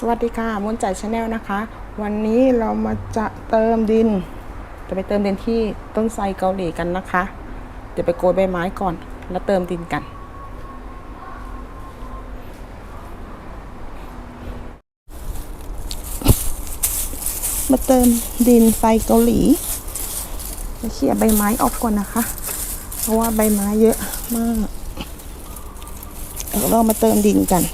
สวัสดีค่ะมุนใจชาแนลนะคะ วันนี้เรามาจะเติมดิน จะไปเติมดินที่ต้นไทรเกาหลีกันนะคะ เดี๋ยวไปโกยใบไม้ก่อน แล้วเติมดินกัน มาเติมดินไฟเกาหลีจะเขี่ยใบไม้ออกก่อนนะคะ เพราะว่าใบไม้เยอะมากเดี๋ยวเรามาเติมดินกัน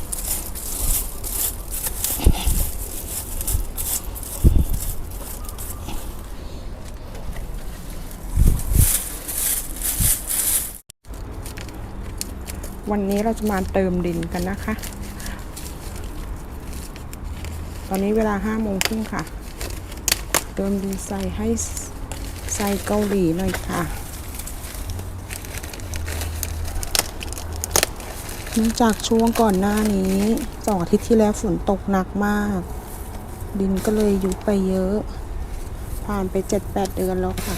วันนี้เราจะมาเติมดินกันนะคะ ตอนนี้เวลาห้าโมงครึ่งค่ะ เติมดินใส่ให้ใส่เกาหลีหน่อยค่ะเนื่องจากช่วงก่อนหน้านี้สองอาทิตย์ที่แล้วฝนตกหนักมาก ดินก็เลยยุบไปเยอะ ผ่านไปเจ็ดแปดเดือนแล้วค่ะ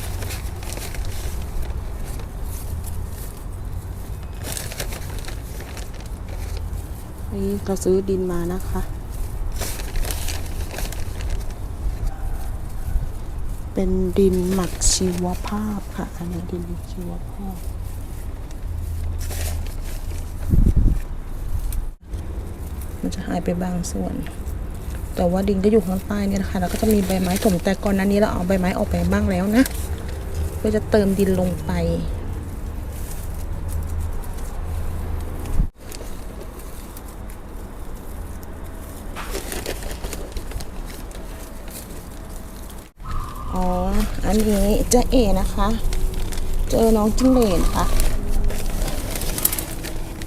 นี่เราซื้อดินมานะคะ เป็นดินหมักชีวภาพค่ะ อันนี้ดินชีวภาพ มันจะหายไปบางส่วน แต่ว่าดินก็อยู่ข้างใต้เนี่ยนะคะแล้วก็จะมีใบไม้ถมแต่ก่อนหน้านี้เราเอาใบไม้ออกไปบ้างแล้วนะ เพื่อจะเติมดินลงไป อ๋อ อันนี้เจะเอนะคะ เจอน้องจิ้งเหลนค่ะ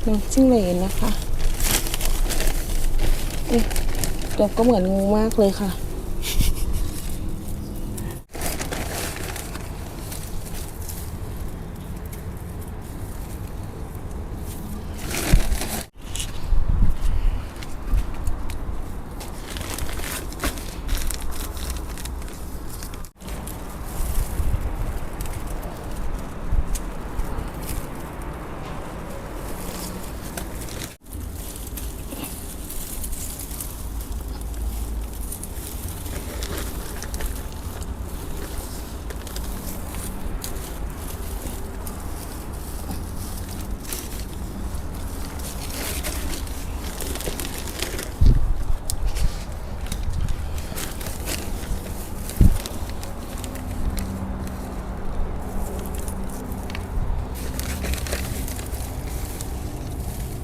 น้องจิ้งเหลนนะคะเอ๊ะตัวก็เหมือนงูมากเลยค่ะ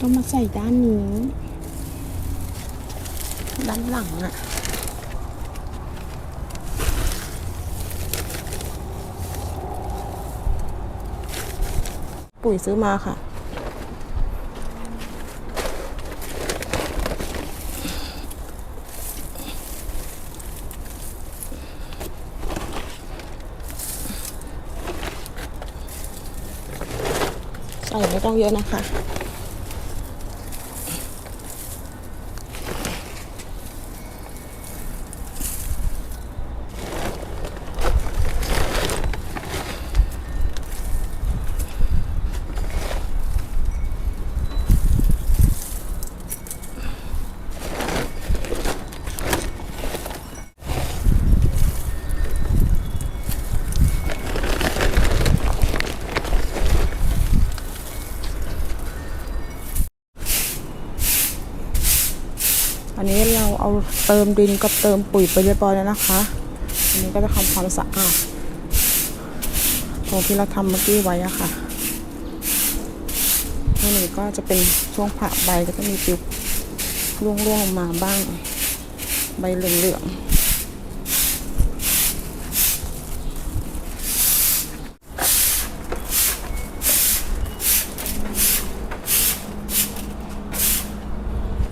ต้องมาใส่ด้านนี้ ด้านหลังอะปุ๋ยซื้อมาค่ะ ใส่ไม่ต้องเยอะนะคะ อันนี้เราเอาเติมดินกับเติมปุ๋ยไปเรียบร้อยแล้วนะคะ อันนี้ก็จะทำความสะอาดตรงที่เราทำเมื่อกี้ไว้อะค่ะอันนี้ก็จะเป็นช่วงผ่าใบก็จะมีปิวร่วงๆลงมาบ้าง ใบเหลืองๆ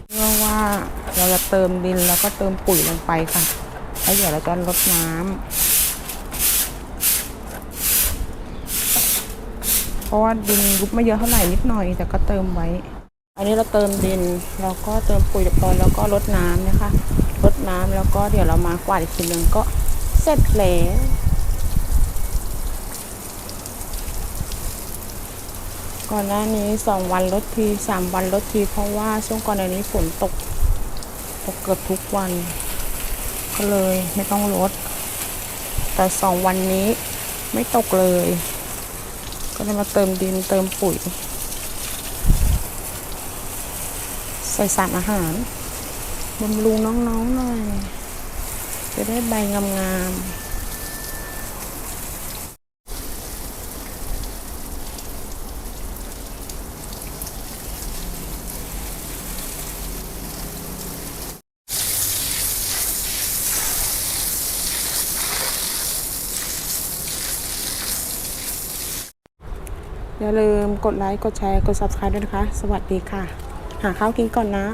เพื่อว่า เติมดินแล้วก็เติมปุ๋ยลงไปค่ะแล้วเดี๋ยวเราจะรดน้ำเพราะว่าดินยุบไม่เยอะเท่าไหร่นิดหน่อยแต่ก็เติมไว้ อันนี้เราเติมดินแล้วก็เติมปุ๋ยเรียบร้อยแล้วก็รดน้ำนะคะรดน้ำแล้วก็เดี๋ยวเรามากวาดอีกทีนึงก็เสร็จแล้วก่อนหน้านี้สองวันลดทีสามวันลดที เพราะว่าช่วงก่อนหน้านี้ฝนตก ตกเกือบทุกวัน ก็เลยไม่ต้องลด แต่สองวันนี้ไม่ตกเลย ก็เลยมาเติมดินเติมปุ๋ย ใส่สารอาหารบำรุงน้องๆหน่อย จะได้ใบงามๆ อย่าลืมกดไลค์ กดแชร์ กด subscribe ด้วยนะคะ สวัสดีค่ะ หาข้าวกินก่อนนะ